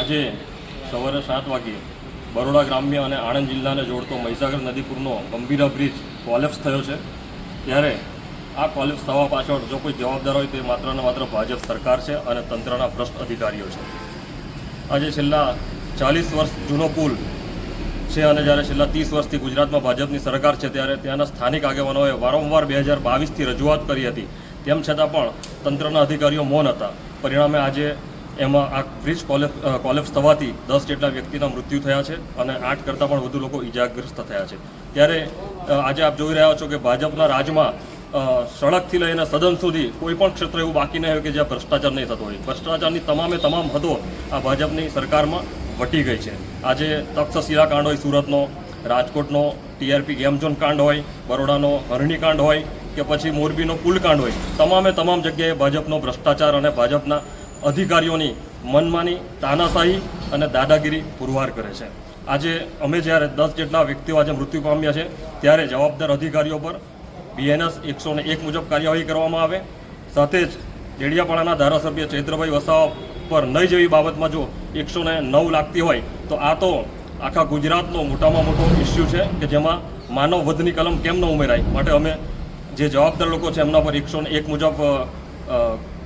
આજે સવારે સાત વાગે બરોડા ગ્રામ્ય અને આણંદ જિલ્લાને જોડતો મહીસાગર નદીપુરનો ગંભીરા બ્રિજ કોલેપ્સ થયો છે. ત્યારે આ કોલેપ્સ થવા પાછળ જો કોઈ જવાબદાર હોય તે માત્ર ને માત્ર ભાજપ સરકાર છે અને તંત્રના ભ્રષ્ટ અધિકારીઓ છે. આજે છેલ્લા ચાલીસ વર્ષ જૂનો પુલ છે અને જ્યારે છેલ્લા ત્રીસ વર્ષથી ગુજરાતમાં ભાજપની સરકાર છે ત્યારે ત્યાંના સ્થાનિક આગેવાનોએ વારંવાર બે હજાર બાવીસથી રજૂઆત કરી હતી. તેમ છતાં પણ તંત્રના અધિકારીઓ મૌન હતા. પરિણામે આજે એમાં આ બ્રિજ કોલેપ કોલેપ્સ થવાથી દસ જેટલા વ્યક્તિના મૃત્યુ થયા છે અને આઠ કરતાં પણ વધુ લોકો ઇજાગ્રસ્ત થયા છે. ત્યારે આજે આપ જોઈ રહ્યા છો કે ભાજપના રાજમાં સડકથી લઈને સદન સુધી કોઈ પણ ક્ષેત્ર એવું બાકી નહીં હોય કે જ્યાં ભ્રષ્ટાચાર નહીં થતો હોય. ભ્રષ્ટાચારની તમામે તમામ હદો આ ભાજપની સરકારમાં વટી ગઈ છે. આજે તક્ષશિલા કાંડ હોય સુરતનો, રાજકોટનો, ટીઆરપી ગેમઝોન કાંડ હોય, બરોડાનો, હરણી કાંડ હોય કે પછી મોરબીનો પુલ કાંડ હોય. તમામે તમામ જગ્યાએ ભાજપનો ભ્રષ્ટાચાર અને ભાજપના અધિકારીઓની મનમાની તાનાશાહી અને દાદાગીરી પુરવાર કરે છે. આજે અમે જ્યારે દસ જેટલા વ્યક્તિઓ આજે મૃત્યુ પામ્યા છે, ત્યારે જવાબદાર અધિકારીઓ પર બીએનએસ એકસો એક મુજબ કાર્યવાહી કરવામાં આવે. સાથે જ ડેડિયાપાડાના ધારાસભ્ય ચૈત્રભાઈ વસાવા પર નહીં જેવી બાબતમાં જો એકસો નવ લાગતી હોય, તો આ તો આખા ગુજરાતનો મોટામાં મોટો ઇસ્યુ છે કે જેમાં માનવ વધની કલમ કેમ ન ઉમેરાય? માટે અમે જે જવાબદાર લોકો છે, એમના પર એકસો એક મુજબ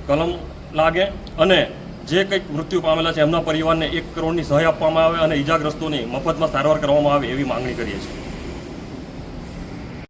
કલમ લાગે અને જે કંઈક મૃત્યુ પામેલા છે એમના પરિવારને એક કરોડની સહાય આપવામાં આવે અને ઈજાગ્રસ્તોની મફતમાં સારવાર કરવામાં આવે એવી માંગણી કરીએ છીએ.